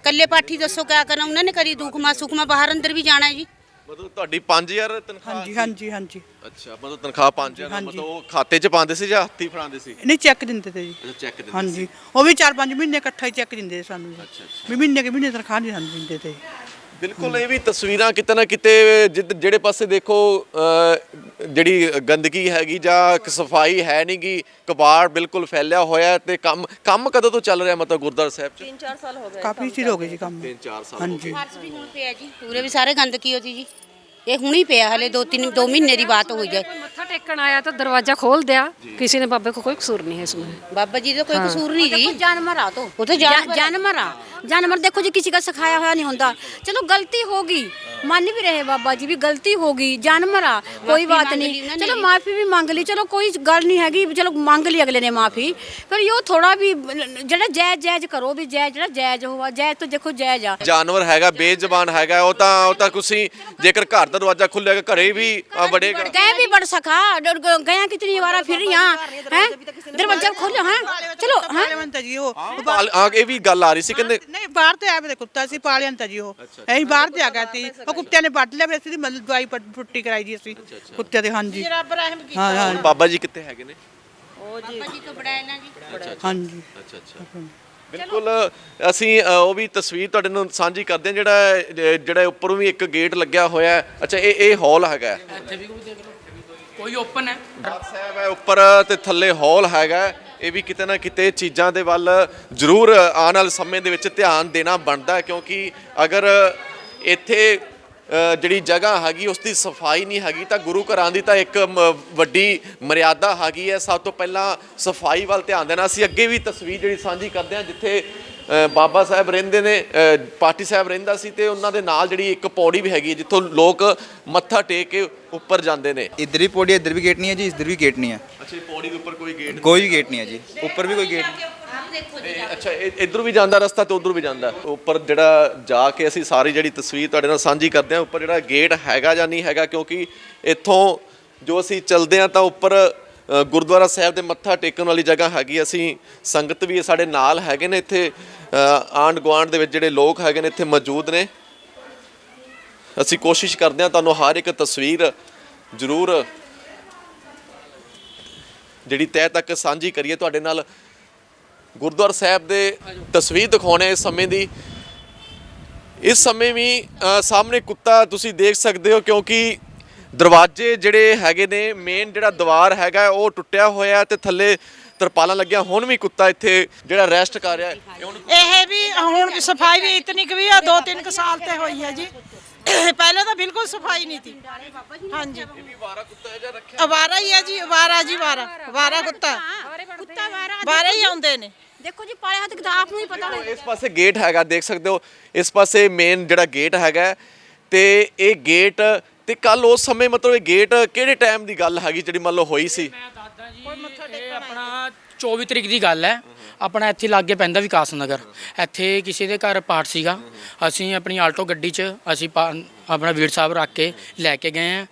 ਕੱਲੇ ਪਾਠੀ ਦੱਸੋ ਕਿਆ ਕਰਨਾ ਉਹਨਾਂ ਨੇ ਕਰੀ ਦੁਖਮਾ ਸੁਖਮਾ ਬਾਹਰ ਅੰਦਰ ਵੀ ਜਾਣਾ ਹੈ ਜੀ। ਮਤਲਬ ਤੁਹਾਡੀ 5000 ਤਨਖਾਹ ਹਾਂਜੀ ਹਾਂਜੀ ਹਾਂਜੀ। ਅੱਛਾ ਮਤਲਬ ਤਨਖਾਹ 5000 ਹਾਂਜੀ। ਮਤਲਬ ਉਹ ਖਾਤੇ 'ਚ ਪਾਉਂਦੇ ਸੀ ਜਾਂ ਹੱਥੀ ਫੜਾਉਂਦੇ ਸੀ? ਨਹੀਂ ਚੈੱਕ ਦਿੰਦੇ ਤੇ ਜੀ। ਅੱਛਾ ਚੈੱਕ ਦਿੰਦੇ ਹਾਂਜੀ। ਉਹ ਵੀ 4-5 ਮਹੀਨੇ ਇਕੱਠਾ ਹੀ ਚੈੱਕ ਦਿੰਦੇ ਸਾਨੂੰ ਜੀ। ਵੀ ਮਹੀਨੇ ਕੇ ਮਹੀਨੇ ਤਨਖਾਹ ਨਹੀਂ ਸਾਨੂੰ ਦਿੰਦੇ ਤੇ। ਬਿਲਕੁਲ ਇਹ ਵੀ ਤਸਵੀਰਾਂ ਕਿਤੇ ਨਾ ਕਿਤੇ ਜਿਹੜੇ ਪਾਸੇ ਦੇਖੋ ਜਿਹੜੀ ਗੰਦਗੀ ਹੈਗੀ ਜਾਂ ਸਫ਼ਾਈ ਹੈ ਨਹੀਂ ਗੀ ਕਬਾੜ ਬਿਲਕੁਲ ਫੈਲਿਆ ਹੋਇਆ ਤੇ ਕੰਮ ਕੰਮ ਕਦੋਂ ਤੋਂ ਚੱਲ ਰਿਹਾ ਮਤਲਬ ਗੁਰਦੁਆਰਾ ਸਾਹਿਬ 'ਚ? 3-4 ਸਾਲ ਹੋ ਗਏ ਕਾਫੀ ਚਿਰ ਹੋ ਗਈ ਜੀ ਕੰਮ। 3-4 ਸਾਲ ਹਾਂਜੀ। ਫਰਸ਼ ਵੀ ਹੁਣ ਪਿਆ ਜੀ। ਪੂਰੇ ਵੀ ਸਾਰੇ ਗੰਦਗੀ ਹੋ ਜੀ ਜੀ। ਇਹ ਹੁਣੀ ਪਿਆ ਹਲੇ 2-3 2 ਮਹੀਨੇ ਦੀ ਬਾਤ ਹੋਈ ਹੈ। ਮੱਥਾ ਟੇਕਣ ਆਇਆ ਤਾਂ ਦਰਵਾਜ਼ਾ ਖੋਲ ਦਿਆ। ਕਿਸੇ ਨੇ ਬਾਬੇ ਕੋ ਕੋਈ ਕਸੂਰ ਨਹੀਂ ਹੈ ਇਸ में ਬਾਬਾ ਜੀ ਦਾ ਕੋਈ ਕਸੂਰ ਨਹੀਂ ਜੀ। ਜਾਨਵਰ ਆ ਤੋ ਉਹ ਤਾਂ ਜਾਨਵਰ ਆ। ਜਾਨਵਰ ਆ ਜਾਨਵਰ ਦੇਖੋ ਜੀ ਕਿਸੇ ਦਾ ਸਿਖਾਇਆ ਹੋਇਆ ਨਹੀਂ ਹੁੰਦਾ। ਚਲੋ ਗਲਤੀ ਹੋ ਗਈ। ਮੰਨ ਵੀ ਰਹੇ ਬਾਬਾ ਜੀ ਵੀ ਗਲਤੀ ਹੋ ਗਈ ਜਾਨਵਰ ਆ ਕੋਈ ਬਾਤ ਮੰਗ ਲਈ ਨਹੀਂ। ਉਹਨਾਂ ਨੇ ਚਲੋ ਜੀ। ਮਾਫੀ ਵੀ ਮੰਗ ਲਈ ਚਲੋ ਕੋਈ ਗੱਲ ਨਹੀਂ ਹੈਗੀ ਵੀ ਚਲੋ ਮੰਗ ਲਈ ਅਗਲੇ ਨੇ ਮਾਫੀ। ਪਰ ਇਹ ਥੋੜਾ ਵੀ ਜਿਹੜਾ ਜਾਇਜ਼ ਜਾਇਜ਼ ਕਰੋ ਵੀ ਜਾਇਜ਼ ਜਿਹੜਾ ਜਾਇਜ਼ ਹੋਵਾ ਜਾਇਜ਼ ਤੋਂ ਦੇਖੋ ਜਾਇਜ਼ ਆ। ਜਾਨਵਰ ਹੈਗਾ ਬੇਜ਼ਬਾਨ ਹੈਗਾ ਉਹ ਤਾਂ ਉਹ ਤਾਂ ਤੁਸੀਂ ਜੇਕਰ ਘਰ ਦਾ ਦਰਵਾਜ਼ਾ ਖੁੱਲੇਗਾ ਘਰੇ ਵੀ ਵੜੇਗਾ। ਗਏ ਵੀ ਬੜ ਸਖਾ ਡ- ਗ- ਗਏ ਕਿਤਨੀ ਵਾਰਾ ਫਿਰ ਰਹੀਆਂ ਹੈ? ਦਰਵਾਜ਼ਾ ਖੋਲੋ ਹਾਂ? ਚਲੋ ਹਾਂ, ਇਹ ਵੀ ਗੱਲ ਆ ਰਹੀ ਸੀ ਕਹਿੰਦੇ ਨਹੀਂ ਬਾਹਰ ਤੇ ਆਇਆ ਵੇ ਕੁੱਤਾ ਸੀ ਪਾਲਿਆਂਤਾ ਜੀ ਉਹ। ਅਸੀਂ ਬਾਹਰ ਤੇ ਆ ਗਏ ਸੀ ਉਹ ਕੁੱਤਿਆਂ ਨੇ ਵੱਢ ਲਿਆ ਫਿਰ ਅਸੀਂ ਮਤਲਬ ਦਵਾਈ ਪੱਟ- ਕਰਾਈ ਜੀ ਅਸੀਂ ਕੁੱਤੇ ਦੇ ਹਾਂਜੀ। ਰੱਬ ਰਹਿਮ ਕੀਤਾ। ਹਾਂ ਹਾਂ। ਬਾਬਾ ਜੀ ਕਿੱਥੇ ਹੈਗੇ ਨੇ? ਬਾਬਾ ਜੀ ਤੋਂ ਬੜਾ ਇਹਨਾਂ ਜੀ। ਹਾਂਜੀ। ਅੱਛਾ ਅੱਛਾ। ਬਿਲਕੁਲ ਅਸੀਂ ਉਹ ਵੀ ਤਸਵੀਰ ਤੁਹਾਡੇ ਨਾਲ ਸਾਂਝੀ ਕਰਦੇ ਹਾਂ ਜਿਹੜਾ ਜਿਹੜਾ ਉੱਪਰੋਂ ਵੀ ਇੱਕ ਗੇਟ ਲੱਗਿਆ ਹੋਇਆ ਹੈ। ਅੱਛਾ ਇਹ ਇਹ ਹਾਲ ਹੈਗਾ। ਇੱਥੇ ਵੀ ਕੋਈ ਦੇਖ ਲਓ। ਕੋਈ ਓਪਨ ਹੈ। ਸਾਹਿਬ ਹੈ ਉੱਪਰ ਤੇ ਥੱਲੇ ਹਾਲ ਹੈਗਾ। ਇਹ ਵੀ ਕਿਤੇ ਨਾ ਕਿਤੇ ਚੀਜ਼ਾਂ ਦੇ ਵੱਲ ਜ਼ਰੂਰ ਆਉਣ ਵਾਲੇ ਸਮੇਂ ਦੇ ਵਿੱਚ ਧਿਆਨ ਦੇਣਾ ਬਣਦਾ ਹੈ, ਕਿਉਂਕਿ ਅਗਰ ਇੱਥੇ ਜਿਹੜੀ ਜਗ੍ਹਾ ਹੈਗੀ ਉਸ ਦੀ ਸਫ਼ਾਈ ਨਹੀਂ ਹੈਗੀ, ਤਾਂ ਗੁਰੂ ਘਰਾਂ ਦੀ ਤਾਂ ਇੱਕ ਮ- ਵੱਡੀ ਮਰਿਆਦਾ ਹੈਗੀ ਹੈ। ਸਭ ਤੋਂ ਪਹਿਲਾਂ ਸਫ਼ਾਈ ਵੱਲ ਧਿਆਨ ਦੇਣਾ। ਅਸੀਂ ਅੱਗੇ ਵੀ ਤਸਵੀਰ ਜਿਹੜੀ ਸਾਂਝੀ ਕਰਦੇ ਹਾਂ, ਜਿੱਥੇ ਬਾਬਾ ਸਾਹਿਬ ਰਹਿੰਦੇ ਨੇ ਪਾਠੀ ਸਾਹਿਬ ਰਹਿੰਦਾ ਸੀ ਤੇ ਉਹਨਾਂ ਦੇ ਨਾਲ ਜਿਹੜੀ ਇੱਕ ਪੌੜੀ ਵੀ ਹੈਗੀ ਹੈ ਜਿੱਥੋਂ ਲੋਕ ਮੱਥਾ ਟੇਕ ਕੇ ਉੱਪਰ ਜਾਂਦੇ ਨੇ। ਇੱਧਰ ਵੀ ਪੌੜੀ ਇੱਧਰ ਵੀ ਗੇਟ ਨਹੀਂ ਹੈ ਜੀ ਇੱਧਰ ਵੀ ਗੇਟ ਨਹੀਂ ਹੈ। ਅੱਛਾ ਇਹ ਪੌੜੀ ਦੇ ਉੱਪਰ ਕੋਈ ਗੇਟ ਕੋਈ ਵੀ ਗੇਟ ਨਹੀਂ ਹੈ ਜੀ ਉੱਪਰ ਵੀ ਕੋਈ ਗੇਟ ਨਹੀਂ। ਅੱਛਾ ਇਹ ਇਧਰੋਂ ਵੀ ਜਾਂਦਾ ਰਸਤਾ ਤੇ ਉਧਰੋਂ ਵੀ ਜਾਂਦਾ। ਉੱਪਰ ਜਿਹੜਾ ਜਾ ਕੇ ਅਸੀਂ ਸਾਰੀ ਜਿਹੜੀ ਤਸਵੀਰ ਤੁਹਾਡੇ ਨਾਲ ਸਾਂਝੀ ਕਰਦੇ ਹਾਂ ਉੱਪਰ ਜਿਹੜਾ ਗੇਟ ਹੈਗਾ ਜਾਂ ਨਹੀਂ ਹੈਗਾ ਕਿਉਂਕਿ ਇੱਥੋਂ ਜੋ ਅਸੀਂ ਚੱਲਦੇ ਹਾਂ ਤਾਂ ਉੱਪਰ ਗੁਰਦੁਆਰਾ ਸਾਹਿਬ ਦੇ ਮੱਥਾ ਟੇਕਣ ਵਾਲੀ ਜਗ੍ਹਾ ਹੈਗੀ ਅਸੀਂ ਸੰਗਤ ਵੀ ਸਾਡੇ ਨਾਲ ਹੈਗੇ ਨੇ ਇੱਥੇ ਅ, ਆਂਢ ਗੁਆਂਢ ਦੇ ਵਿੱਚ ਜਿਹੜੇ ਲੋਕ ਹੈਗੇ ਨੇ ਇੱਥੇ ਮੌਜੂਦ ਨੇ। ਅਸੀਂ ਕੋਸ਼ਿਸ਼ ਕਰਦੇ ਹਾਂ ਤੁਹਾਨੂੰ ਹਰ ਇੱਕ ਤਸਵੀਰ ਜ਼ਰੂਰ ਜਿਹੜੀ ਤਹਿ ਤੱਕ ਸਾਂਝੀ ਕਰੀਏ। ਤੁਹਾਡੇ ਨਾਲ ਗੁਰਦੁਆਰਾ ਸਾਹਿਬ ਦੇ ਤਸਵੀਰ ਦਿਖਾਉਣੇ ਇਸ ਸਮੇਂ ਦੀ। ਇਸ ਸਮੇਂ ਵੀ ਸਾਹਮਣੇ ਕੁੱਤਾ ਤੁਸੀਂ ਦੇਖ ਸਕਦੇ ਹੋ ਕਿਉਂਕਿ ਦਰਵਾਜ਼ੇ ਜਿਹੜੇ ਹੈਗੇ ਨੇ ਮੇਨ ਜਿਹੜਾ ਦੀਵਾਰ ਹੈਗਾ ਹੈ, ਉਹ ਟੁੱਟਿਆ ਹੋਇਆ ਤੇ ਥੱਲੇ ਤਰਪਾਲਾਂ ਲੱਗਿਆ। ਹੁਣ ਵੀ ਕੁੱਤਾ ਇੱਥੇ ਜਿਹੜਾ ਰੈਸਟ ਕਰ ਰਿਹਾ ਹੈ। ਇਹ ਹੁਣ ਇਹ ਵੀ ਹੁਣ ਸਫ਼ਾਈ ਵੀ ਇਤਨੀ ਕੁ ਵੀ ਆ ਦੋ ਤਿੰਨ ਕੁ ਸਾਲ ਤੇ ਹੋਈ ਹੈ ਜੀ। ਪਹਿਲਾਂ ਤਾਂ ਬਿਲਕੁਲ ਸਫ਼ਾਈ ਨਹੀਂ ਸੀ। ਹਾਂਜੀ। ਅਵਾਰਾ ਹੀ ਹੈ ਜੀ ਅਵਾਰਾ ਜੀ ਅਵਾਰਾ ਅਵਾਰਾ ਕੁੱਤਾ। ਕੁੱਤਾ ਵਾਰਾ ਅਵਾਰਾ ਹੀ ਆਉਂਦੇ ਨੇ। ਦੇਖੋ ਜੀ ਪਾਲੇ ਹੱਥ ਕਿਤਾਬ ਆਪ ਨੂੰ ਹੀ ਪਤਾ ਹੋਵੇ ਇਸ ਪਾਸੇ ਗੇਟ ਹੈਗਾ ਦੇਖ ਸਕਦੇ ਹੋ। ਇਸ ਪਾਸੇ ਮੇਨ ਜਿਹੜਾ ਗੇਟ ਹੈਗਾ ਹੈ, ਤੇ ਇਹ ਗੇਟ ਤੇ ਕੱਲ ਉਸ ਸਮੇਂ ਮਤਲਬ ਇਹ ਗੇਟ ਕਿਹੜੇ ਟਾਈਮ ਦੀ ਗੱਲ ਹੈਗੀ ਜਿਹੜੀ ਮੰਨ ਲਓ ਹੋਈ ਸੀ? ਇਹ ਆਪਣਾ 24 ਤਰੀਕ ਦੀ ਗੱਲ ਹੈ। ਆਪਣਾ ਇੱਥੇ ਲਾਗੇ ਪੈਂਦਾ ਵਿਕਾਸ ਨਗਰ। ਇੱਥੇ ਕਿਸੇ ਦੇ ਘਰ ਪਾਠ ਸੀਗਾ। ਅਸੀਂ ਆਪਣੀ ਆਲਟੋ ਗੱਡੀ 'ਚ ਅਸੀਂ ਪਾ- ਆਪਣਾ ਵੀਰ ਸਾਹਿਬ ਰੱਖ ਕੇ ਲੈ ਕੇ ਗਏ ਆ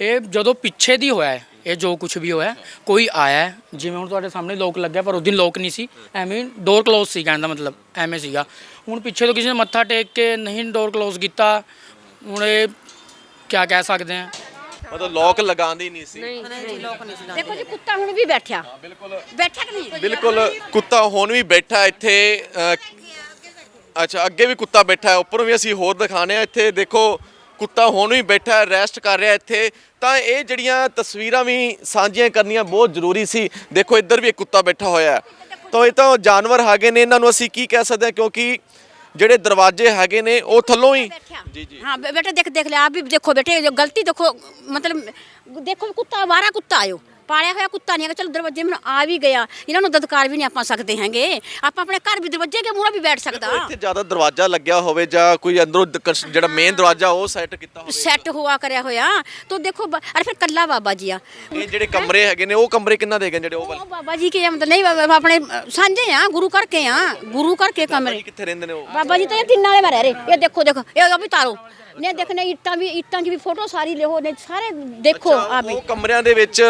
ਇਹ ਜਦੋਂ ਪਿੱਛੇ ਦੀ ਹੋਇਆ ਹੈ, ਇਹ ਜੋ ਕੁਝ ਵੀ ਹੋਇਆ ਕੋਈ ਆਇਆ ਹੈ, ਜਿਵੇਂ ਹੁਣ ਤੁਹਾਡੇ ਸਾਹਮਣੇ ਲੋਕ ਲੱਗਿਆ ਪਰ ਉਸ ਦਿਨ ਲੋਕ ਨਹੀਂ ਸੀ। ਐਵੇਂ ਡੋਰ ਕਲੋਜ਼ ਸੀ ਕਹਿਣ ਦਾ ਮਤਲਬ ਐਵੇਂ ਸੀਗਾ। ਹੁਣ ਪਿੱਛੇ ਤੋਂ ਕਿਸੇ ਨੇ ਮੱਥਾ ਟੇਕ ਕੇ ਨਹੀਂ ਡੋਰ ਕਲੋਜ਼ ਕੀਤਾ ਹੁਣ ਇਹ ਕੀ ਕਹਿ ਸਕਦੇ ਆ? ਮਤਲਬ ਲੋਕ ਲਗਾਉਂਦੇ ਹੀ ਨਹੀਂ ਸੀ ਦੇਖੋ ਜੀ ਕੁੱਤਾ ਹੁਣ ਵੀ ਬੈਠਿਆ। ਬਿਲਕੁਲ। ਬੈਠਾ ਕਿ ਨਹੀਂ? ਬਿਲਕੁਲ ਕੁੱਤਾ ਹੁਣ ਵੀ ਬੈਠਾ ਇੱਥੇ ਅ, ਅੱਛਾ ਅੱਗੇ ਵੀ ਕੁੱਤਾ ਬੈਠਾ ਹੈ ਉੱਪਰੋਂ ਵੀ ਅਸੀਂ ਹੋਰ ਦਿਖਾਣੇ ਆ ਇੱਥੇ ਦੇਖੋ ਕੁੱਤਾ ਹੁਣ ਵੀ ਬੈਠਾ ਹੈ ਰੈਸਟ ਕਰ ਰਿਹਾ ਇੱਥੇ। ਤਾਂ ਇਹ ਜਿਹੜੀਆਂ ਤਸਵੀਰਾਂ ਵੀ ਸਾਂਝੀਆਂ ਕਰਨੀਆਂ ਬਹੁਤ ਜ਼ਰੂਰੀ ਸੀ। ਦੇਖੋ ਇੱਧਰ ਵੀ ਇੱਕ ਕੁੱਤਾ ਬੈਠਾ ਹੋਇਆ ਹੈ। ਤਾਂ ਇਹ ਤਾਂ ਜਾਨਵਰ ਹੈਗੇ ਨੇ ਇਹਨਾਂ ਨੂੰ ਅਸੀਂ ਕੀ ਕਹਿ ਸਕਦੇ ਹਾਂ ਕਿਉਂਕਿ ਜਿਹੜੇ ਦਰਵਾਜ਼ੇ ਹੈਗੇ ਨੇ ਉਹ ਥੱਲੋਂ ਹੀ जी जी हाँ बे- बेटे देख देख ले आप भी देखो बेटे जो गलती देखो मतलब देखो कुत्ता आवारा कुत्ता आयो ਪਾਲਿਆ ਹੋਇਆ ਕੁੱਤਾ ਨਹੀਂ ਹੈਗਾ। ਚਲ ਦਰਵਾਜ਼ੇ ਮੈਨੂੰ ਆ ਵੀ ਗਿਆ। ਇਹਨਾਂ ਨੂੰ ਦਦਕਾਰ ਵੀ ਨਹੀਂ ਆਪਾਂ ਸਕਦੇ ਹੈਗੇ। ਆਪਾਂ ਆਪਣੇ ਘਰ ਵੀ ਦਰਵਾਜ਼ੇ ਕੇ ਮੂਹਰੇ ਵੀ ਬੈਠ ਸਕਦਾ। ਇੱਥੇ ਜ਼ਿਆਦਾ ਦਰਵਾਜ਼ਾ ਲੱਗਿਆ ਹੋਵੇ ਜਾਂ ਕੋਈ ਅੰਦਰੋਂ ਜਿਹੜਾ ਮੇਨ ਦਰਵਾਜ਼ਾ ਉਹ ਸੈੱਟ ਕੀਤਾ ਹੋਵੇ ਸੈੱਟ ਹੋਆ ਕਰਿਆ ਹੋਇਆ। ਤੋ ਦੇਖੋ ਅਰੇ ਫਿਰ ਕੱਲਾ ਬਾਬਾ ਜੀ ਆ। ਇਹ ਜਿਹੜੇ ਕਮਰੇ ਹੈਗੇ ਨੇ ਉਹ ਕਮਰੇ ਕਿੰਨਾ ਦੇ ਗਏ ਜਿਹੜੇ ਉਹ ਬਾਬਾ ਜੀ ਕੇ ਮਤਲਬ ਨਹੀਂ ਆਪਣੇ ਸਾਂਝੇ ਆ ਗੁਰੂ ਘਰ ਕੇ ਆ। ਗੁਰੂ ਘਰ ਕੇ ਕਮਰੇ। ਕਿੱਥੇ ਰਹਿੰਦੇ ਨੇ ਉਹ? ਬਾਬਾ ਜੀ ਤਾਂ ਇਹ ਤਿੰਨ ਵਾਲੇ ਮਾਰੇ ਰੇ। ਇਹ ਦੇਖੋ ਦੇਖੋ। ਇਹ ਵੀ ਤਾਰੋ। ਨੇ ਦੇਖਨੇ ਇੱਟਾਂ ਵੀ ਇੱਟਾਂ ਦੀ ਵੀ ਫੋਟੋ ਸਾਰੀ ਲਿਓ ਨੇ ਸਾਰੇ ਦੇਖੋ ਆ ਵੀ। ਉਹ ਕਮਰਿਆਂ ਦੇ ਵਿੱਚ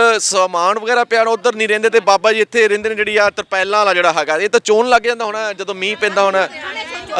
ਸਮਾਨ ਵਗੈਰਾ ਪਿਆ ਉਧਰ ਨਹੀਂ ਰਹਿੰਦੇ ਤੇ ਬਾਬਾ ਜੀ ਇੱਥੇ ਰਹਿੰਦੇ ਨੇ ਜਿਹੜੀ ਆ ਤਰਪੈਲਾਂ ਵਾਲਾ ਜਿਹੜਾ ਹੈਗਾ ਇਹ ਤਾਂ ਚੋਣ ਲੱਗ ਜਾਂਦਾ ਹੋਣਾ ਜਦੋਂ ਮੀਂਹ ਪੈਂਦਾ ਹੋਣਾ।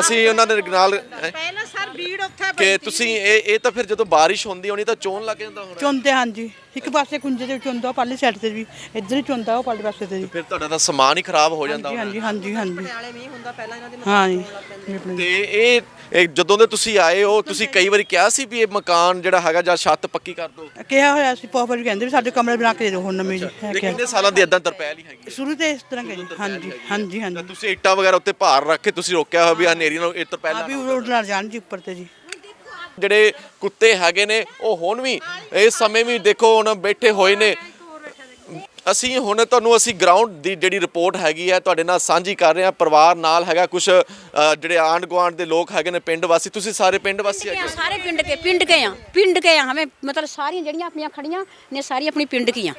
ਅਸੀਂ ਉਹਨਾਂ ਦੇ ਨਾਲ ਪਹਿਲਾਂ ਸਰ ਭੀੜ ਉੱਥੇ ਕਿ ਤੁਸੀਂ ਇਹ ਇਹ ਤਾਂ ਫਿਰ ਜਦੋਂ ਬਾਰਿਸ਼ ਹੁੰਦੀ ਹੋਣੀ ਤਾਂ ਚੋਣ ਲੱਗ ਜਾਂਦਾ ਹੋਣਾ। ਚੁੰਦੇ ਹਾਂਜੀ। ਇੱਕ ਪਾਸੇ ਕੁੰਜੇ ਦੇ ਚੁੰਦਾ ਪਾਲੀ ਸਾਈਡ ਤੇ ਵੀ ਇੱਧਰ ਹੀ ਚੁੰਦਾ ਉਹ ਪਾਲੀ ਪਾਸੇ ਤੇ ਜੀ ਫਿਰ ਤੁਹਾਡਾ ਤਾਂ ਸਮਾਨ ਹੀ ਖਰਾਬ ਹੋ ਜਾਂਦਾ ਹਾਂਜੀ ਹੋਣਾ। ਹਾਂਜੀ ਹਾਂਜੀ ਹਾਂਜੀ। ਨਾਲੇ ਮੀਂਹ ਹੁੰਦਾ ਪਹਿਲਾਂ ਇਹਨਾਂ ਦੀ ਹਾਂ ਜੀ ਤੇ ਇਹ ਇਹ ਜਦੋਂ ਦੇ ਤੁਸੀਂ ਆਏ ਹੋ ਤੁਸੀਂ ਕਈ ਵਾਰੀ ਕਿਹਾ ਸੀ ਵੀ ਇਹ ਮਕਾਨ ਜਿਹੜਾ ਹੈਗਾ ਜਾਂ ਛੱਤ ਪੱਕੀ ਕਰ ਦਿਓ? ਕਿਹਾ ਹੋਇਆ ਸੀ ਪੋਪਰ ਵੀ ਕਹਿੰਦੇ ਵੀ ਸਾਡੇ ਕਮਰੇ ਬਣਾ ਕੇ ਦੇ ਦਿਓ ਹੁਣ ਨਵੀਂ ਜੀ ਹੈ ਤੇ ਕਿਹਾ। ਕਿੰਨੇ ਸਾਲਾਂ ਦੀ ਇਦਾਂ ਤਰਪੈਲ ਹੀ ਹੈਗੀ ਹੈ? ਸ਼ੁਰੂ ਤੇ ਇਸ ਤਰ੍ਹਾਂ ਕਹੀ ਹਾਂਜੀ ਹਾਂਜੀ ਤਾਂ ਹਾਂਜੀ ਤੁਸੀਂ ਇੱਟਾਂ ਵਗੈਰਾ ਉੱਤੇ ਭਾਰ ਰੱਖ ਕੇ ਤੁਸੀਂ ਰੋਕਿਆ ਹੋਇਆ ਵੀ ਹਨੇਰੀ ਨੂੰ ਇਹ ਤਰਪੈਲ ਆ ਵੀ ਉੱਡ ਨਾ ਜਾਣ ਜੀ ਉੱਪਰ ਤੇ ਜੀ। ਜਿਹੜੇ ਕੁੱਤੇ ਹੈਗੇ ਨੇ ਉਹ ਹੁਣ ਵੀ ਇਸ ਸਮੇਂ ਵੀ ਦੇਖੋ ਹੁਣ ਬੈਠੇ ਹੋਏ ਨੇ। ਅਸੀਂ ਹੁਣ ਤੁਹਾਨੂੰ ਅਸੀਂ ਗਰਾਊਂਡ ਦੀ ਜਿਹੜੀ ਰਿਪੋਰਟ ਹੈਗੀ ਹੈ ਤੁਹਾਡੇ ਨਾਲ ਸਾਂਝੀ ਕਰ ਰਹੇ ਹਾਂ। ਪਰਿਵਾਰ ਨਾਲ ਹੈਗਾ ਕੁਝ ਜਿਹੜੇ ਆਂਡ ਗਵਾਂਡ ਦੇ ਲੋਕ ਹੈਗੇ ਨੇ ਪਿੰਡ ਵਾਸੀ। ਤੁਸੀਂ ਸਾਰੇ ਪਿੰਡ ਵਾਸੀ ਹੈਗੇ ਸਾਰੇ ਪਿੰਡ ਕੇ ਪਿੰਡ ਕੇ ਆ ਪਿੰਡ ਕੇ ਆ ਹਮੇ ਮਤਲਬ ਸਾਰੀਆਂ ਜਿਹੜੀਆਂ ਆਪਣੀਆਂ ਖੜੀਆਂ ਨੇ ਸਾਰੀ ਆਪਣੀ ਪਿੰਡ ਕੀ ਆ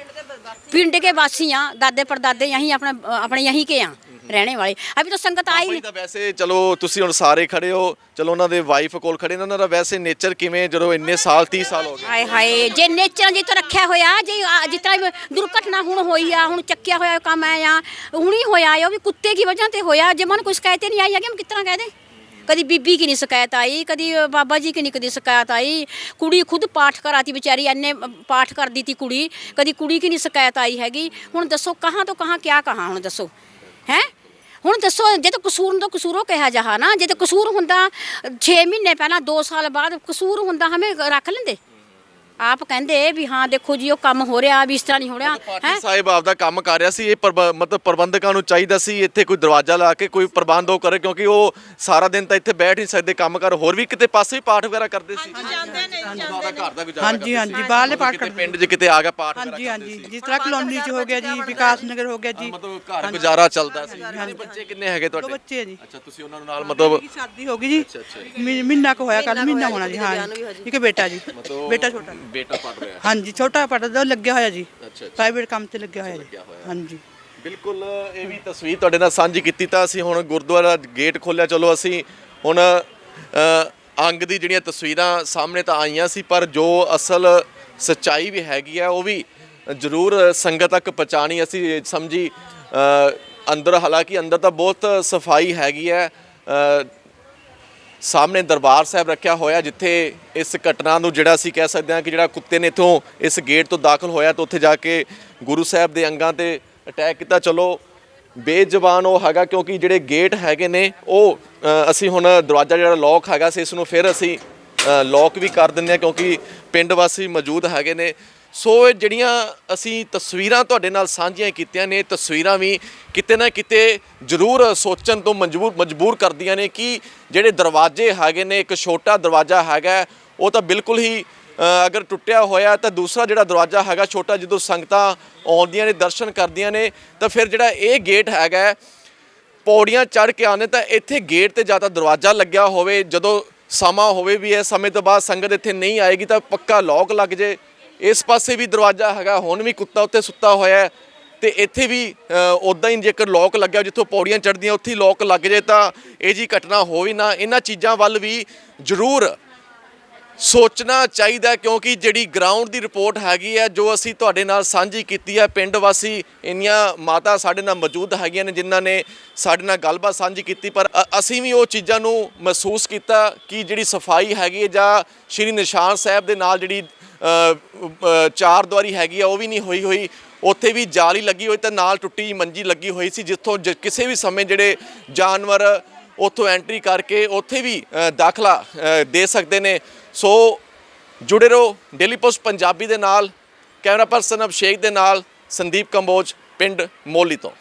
ਪਿੰਡ ਕੇ ਵਾਸੀ ਆ ਦਾਦੇ ਪਰਦਾਦੇ ਯਹੀਂ ਆਪਣੇ ਆਪਣੇ ਯਹੀਂ ਕੇ ਆ ਰਹਿਣੇ ਵਾਲੇ। ਅਭੀ ਤਾਂ ਸੰਗਤ ਆਈ ਨਹੀਂ ਵੈਸੇ ਚਲੋ ਤੁਸੀਂ ਹੁਣ ਸਾਰੇ ਖੜੇ ਹੋ। ਚਲੋ ਉਹਨਾਂ ਦੇ ਵਾਈਫ ਕੋਲ ਖੜੇ ਨੇ ਉਹਨਾਂ ਦਾ ਵੈਸੇ ਨੇਚਰ ਕਿਵੇਂ ਜਦੋਂ ਇੰਨੇ ਸਾਲ 30 ਸਾਲ ਹੋ ਗਏ? ਹਾਏ ਹਾਏ ਜੇ ਨੇਚਰ ਜਿੱਤ ਰੱਖਿਆ ਹੋਇਆ ਜੇ ਆ- ਜਿਸ ਤਰ੍ਹਾਂ ਦੁਰਘਟਨਾ ਹੁਣ ਹੋਈ ਆ ਹੁਣ ਚੱਕਿਆ ਹੋਇਆ ਕੰਮ ਹੈ ਆ ਹੁਣੀ ਹੋਇਆ ਆ, ਉਹ ਵੀ ਕੁੱਤੇ ਦੀ ਵਜ੍ਹਾ ਤੇ ਹੋਇਆ ਜੇ ਮਨ ਕੋਈ ਸ਼ਿਕਾਇਤ ਹੀ ਨਹੀਂ ਆਈ ਹੈਗੀ ਹਮ ਕਿਸ ਤਰ੍ਹਾਂ ਕਹਦੇ ਕਦੀ ਬੀਬੀ ਕੀ ਨਹੀਂ ਸ਼ਿਕਾਇਤ ਆਈ ਕਦੀ ਬਾਬਾ ਜੀ ਕੀ ਨਹੀਂ ਕਦੀ ਸ਼ਿਕਾਇਤ ਆਈ ਕੁੜੀ ਖੁਦ ਪਾਠ ਕਰਾਤੀ ਵਿਚਾਰੀ ਐਨੇ ਪਾਠ ਕਰਦੀ ਤੀ ਕੁੜੀ ਕਦੀ ਕੁੜੀ ਕੀ ਨਹੀਂ ਸ਼ਿਕਾਇਤ ਆਈ ਹੈਗੀ ਹੁਣ ਦੱਸੋ ਕਹਾਂ ਤੋਂ ਕਹਾਂ ਕਿਆ ਕਹਾਂ ਹੁਣ ਦੱਸੋ ਹੈ? ਹੁਣ ਦੱਸੋ, ਜੇ ਤਾਂ ਕਸੂਰ ਨੂੰ ਕਸੂਰੋ ਕਿਹਾ ਜਹਾ ਨਾ ਜੇ ਤਾਂ ਕਸੂਰ ਹੁੰਦਾ 6 ਮਹੀਨੇ ਪਹਿਲਾਂ 2 ਸਾਲ ਬਾਅਦ ਕਸੂਰ ਹੁੰਦਾ, ਹਮੇ ਰੱਖ ਲੈਂਦੇ? ਆਪ ਕਹਿੰਦੇ ਵੀ ਹਾਂ ਦੇਖੋ ਜੀ ਉਹ ਕੰਮ ਹੋ ਰਿਹਾ ਵੀ ਇਸ ਤਰ੍ਹਾਂ ਨਹੀਂ ਹੋ ਰਿਹਾ ਪਾਠੀ ਸਾਹਿਬ ਆਪਦਾ ਕੰਮ ਕਰ ਰਿਹਾ ਸੀ ਇਹ ਪ੍ਰਬ- ਮਤਲਬ ਪ੍ਰਬੰਧਕਾਂ ਨੂੰ ਚਾਹੀਦਾ ਸੀ ਇੱਥੇ ਕੋਈ ਦਰਵਾਜ਼ਾ ਲਾ ਕੇ ਕੋਈ ਪ੍ਰਬੰਧ ਉਹ ਕਰੇ ਕਿਉਂਕਿ ਉਹ ਸਾਰਾ ਦਿਨ ਤਾਂ ਇੱਥੇ ਬੈਠ ਨਹੀਂ ਸਕਦੇ ਕੰਮ ਕਰ ਹੋਰ ਵੀ ਕਿਤੇ ਪਾਸੇ ਵੀ ਪਾਠ ਵਗੈਰਾ ਕਰਦੇ ਸੀ। ਜਾਂਦੇ ਨੇ ਸਾਰਾ ਘਰ ਦਾ ਗੁਜ਼ਾਰਾ ਹਾਂਜੀ ਕਰਦੇ ਹਾਂਜੀ ਸੀ। ਬਾਹਰਲੇ ਪਾਠ ਕਿਤੇ ਕਰਦੇ ਪਿੰਡ 'ਚ ਕਿਤੇ ਆ ਗਿਆ ਪਾਠ ਵਗੈਰਾ ਹਾਂਜੀ ਕਰਦੇ ਹਾਂਜੀ ਸੀ। ਜਿਸ ਤਰ੍ਹਾਂ ਕਲੋਨੀ ਚ ਹੋ ਗਿਆ ਜੀ ਵਿਕਾਸ ਨਗਰ ਹੋ ਗਿਆ ਜੀ। ਮਤਲਬ ਘਰ ਗੁਜ਼ਾਰਾ ਚੱਲਦਾ ਸੀ। ਕਿੰਨੇ ਬੱਚੇ ਕਿੰਨੇ ਹੈਗੇ ਦੋ ਤੁਹਾਡੇ? ਬੱਚੇ ਆ ਜੀ। ਅੱਛਾ ਤੁਸੀਂ ਉਹਨਾਂ ਨੂੰ ਨਾਲ ਮਤਲਬ ਮੇਰੀ ਸ਼ਾਦੀ ਹੋ ਗਈ ਜੀ। ਮਹੀ- ਮਹੀਨਾ ਕੁ ਹੋਇਆ ਕੱਲ ਮਹੀਨਾ ਹੋਣਾ ਜੀ ਹਾਂ। ਜੀ। ਇੱਕ ਬੇਟਾ ਜੀ। ਬੇਟਾ ਛੋਟਾ। ਬੇਟਾ ਪੜ ਰਿਹਾ ਹਾਂਜੀ ਛੋਟਾ ਪੜਦਾ ਲੱਗਿਆ ਹੋਇਆ ਜੀ। ਅੱਛਾ, ਅੱਛਾ। ਪ੍ਰਾਈਵੇਟ ਕੰਮ ਤੇ ਲੱਗਿਆ ਹੋਇਆ ਜੀ। ਹਾਂਜੀ। ਬਿਲਕੁਲ ਇਹ ਵੀ ਤਸਵੀਰ ਤੁਹਾਡੇ ਨਾਲ ਸਾਂਝੀ ਕੀਤੀ ਤਾਂ ਅਸੀਂ ਹੁਣ ਗੁਰਦੁਆਰਾ ਗੇਟ ਖੋਲਿਆ। ਚਲੋ ਅਸੀਂ ਹੁਣ ਅ, ਅੰਗ ਦੀ ਜਿਹੜੀਆਂ ਤਸਵੀਰਾਂ ਸਾਹਮਣੇ ਤਾਂ ਆਈਆਂ ਸੀ ਪਰ ਜੋ ਅਸਲ ਸੱਚਾਈ ਵੀ ਹੈਗੀ ਆ ਉਹ ਵੀ ਜ਼ਰੂਰ ਸੰਗਤ ਤੱਕ ਪਹੁੰਚਾਣੀ ਅਸੀਂ ਸਮਝੀ ਅ, ਅੰਦਰ ਹਾਲਾਂਕਿ ਅੰਦਰ ਤਾਂ ਬਹੁਤ ਸਫ਼ਾਈ ਹੈਗੀ ਹੈ। ਅ, ਸਾਹਮਣੇ ਦਰਬਾਰ ਸਾਹਿਬ ਰੱਖਿਆ ਹੋਇਆ ਜਿੱਥੇ ਇਸ ਘਟਨਾ ਨੂੰ ਜਿਹੜਾ ਅਸੀਂ ਕਹਿ ਸਕਦੇ ਹਾਂ ਕਿ ਜਿਹੜਾ ਕੁੱਤੇ ਨੇ ਇਥੋਂ ਇਸ ਗੇਟ ਤੋਂ ਦਾਖਲ ਹੋਇਆ ਤਾਂ ਉੱਥੇ ਜਾ ਕੇ ਗੁਰੂ ਸਾਹਿਬ ਦੇ ਅੰਗਾਂ ਤੇ ਅਟੈਕ ਕੀਤਾ। ਚਲੋ, ਬੇਜ਼ਬਾਨ ਉਹ ਹੈਗਾ ਕਿਉਂਕਿ ਜਿਹੜੇ ਗੇਟ ਹੈਗੇ ਨੇ, ਉਹ ਅਸੀਂ ਹੁਣ ਦਰਵਾਜ਼ਾ ਜਿਹੜਾ ਲੌਕ ਹੈਗਾ ਸੀ, ਇਸ ਨੂੰ ਫਿਰ ਅਸੀਂ ਲੋਕ ਵੀ ਕਰ ਦਿੰਦੇ ਆ ਕਿਉਂਕਿ ਪਿੰਡ ਵਾਸੀ ਮੌਜੂਦ ਹੈਗੇ ਨੇ। ਸੋ ਇਹ ਜਿਹੜੀਆਂ ਅਸੀਂ ਤਸਵੀਰਾਂ ਤੁਹਾਡੇ ਨਾਲ ਸਾਂਝੀਆਂ ਕੀਤੀਆਂ ਨੇ, ਤਸਵੀਰਾਂ ਵੀ ਕਿਤੇ ਨਾ ਕਿਤੇ ਜ਼ਰੂਰ ਸੋਚਣ ਤੋਂ ਮਜਬੂਰ ਮਜਬੂਰ ਕਰਦੀਆਂ ਨੇ ਕਿ ਜਿਹੜੇ ਦਰਵਾਜ਼ੇ ਹੈਗੇ ਨੇ, ਇੱਕ ਛੋਟਾ ਦਰਵਾਜ਼ਾ ਹੈਗਾ, ਉਹ ਤਾਂ ਬਿਲਕੁਲ ਹੀ ਅਗਰ ਟੁੱਟਿਆ ਹੋਇਆ ਤਾਂ ਦੂਸਰਾ ਜਿਹੜਾ ਦਰਵਾਜ਼ਾ ਹੈਗਾ, ਛੋਟਾ ਜਦੋਂ ਸੰਗਤਾਂ ਆਉਂਦੀਆਂ ਨੇ, ਦਰਸ਼ਨ ਕਰਦੀਆਂ ਨੇ, ਤਾਂ ਫਿਰ ਜਿਹੜਾ ਇਹ ਗੇਟ ਹੈਗਾ, ਪੌੜੀਆਂ ਚੜ੍ਹ ਕੇ ਆਉਂਦੇ ਤਾਂ ਇੱਥੇ ਗੇਟ ਤੇ ਜਾਂ ਤਾਂ ਦਰਵਾਜ਼ਾ ਲੱਗਿਆ ਹੋਵੇ, ਜਦੋਂ ਸਮਾਂ ਹੋਵੇ ਵੀ ਇਹ ਸਮੇਂ ਤੋਂ ਬਾਅਦ ਸੰਗਤ ਇੱਥੇ ਨਹੀਂ ਆਏਗੀ, ਤਾਂ ਪੱਕਾ ਲੋਕ ਲੱਗ ਜੇ। ਇਸ ਪਾਸੇ ਵੀ ਦਰਵਾਜ਼ਾ ਹੈਗਾ, ਹੁਣ ਵੀ ਕੁੱਤਾ ਉੱਤੇ ਸੁੱਤਾ ਹੋਇਆ ਹੈ ਤੇ ਇੱਥੇ ਵੀ ਉਦਾਂ ਹੀ ਜੇਕਰ ਲੋਕ ਲੱਗਿਆ ਜਿੱਥੋਂ ਪੌੜੀਆਂ ਚੜ੍ਹਦੀਆਂ, ਉੱਥੇ ਹੀ ਲੋਕ ਲੱਗ ਜੇ ਤਾਂ ਇਹ ਜੀ ਘਟਨਾ ਹੋਈ ਨਾ। ਇਹਨਾਂ ਚੀਜ਼ਾਂ ਵੱਲ ਵੀ ਜ਼ਰੂਰ ਸੋਚਣਾ ਚਾਹੀਦਾ ਕਿਉਂਕਿ ਜਿਹੜੀ ਗਰਾਊਂਡ ਦੀ ਰਿਪੋਰਟ ਹੈਗੀ ਹੈ, ਜੋ ਅਸੀਂ ਤੁਹਾਡੇ ਨਾਲ ਸਾਂਝੀ ਕੀਤੀ ਹੈ, ਪਿੰਡ ਵਾਸੀ ਇੰਨੀਆਂ ਮਾਤਾ ਸਾਡੇ ਨਾਲ ਮੌਜੂਦ ਹੈਗੀਆਂ ਨੇ, ਜਿਨ੍ਹਾਂ ਨੇ ਸਾਡੇ ਨਾਲ ਗੱਲਬਾਤ ਸਾਂਝੀ ਕੀਤੀ, ਪਰ ਅਸੀਂ ਵੀ ਉਹ ਚੀਜ਼ਾਂ ਨੂੰ ਮਹਿਸੂਸ ਕੀਤਾ ਕਿ ਜਿਹੜੀ ਸਫ਼ਾਈ ਹੈਗੀ ਹੈ ਜਾਂ ਸ਼੍ਰੀ ਨਿਸ਼ਾਨ ਸਾਹਿਬ ਦੇ ਨਾਲ ਜਿਹੜੀ ਚਾਰ ਦੁਆਰੀ ਹੈਗੀ ਆ ਉਹ ਵੀ ਨਹੀਂ ਹੋਈ ਹੋਈ। ਉੱਥੇ ਵੀ ਜਾਲੀ ਲੱਗੀ ਹੋਈ ਤੇ ਨਾਲ ਟੁੱਟੀ ਮੰਜੀ ਲੱਗੀ ਹੋਈ ਸੀ ਜਿੱਥੋਂ ਜ- ਕਿਸੇ ਵੀ ਸਮੇਂ ਜਿਹੜੇ ਜਾਨਵਰ ਉੱਥੋਂ ਐਂਟਰੀ ਕਰਕੇ ਉੱਥੇ ਵੀ ਅ, ਦਾਖਲਾ ਅ, ਦੇ ਸਕਦੇ ਨੇ। ਸੋ ਜੁੜੇ ਰਹੋ ਡੇਲੀ ਪੋਸਟ ਪੰਜਾਬੀ ਦੇ ਨਾਲ ਕੈਮਰਾ ਪਰਸਨ ਅਭਿਸ਼ੇਕ ਦੇ ਨਾਲ ਸੰਦੀਪ ਕੰਬੋਜ ਪਿੰਡ ਮੋਲੀ ਤੋਂ।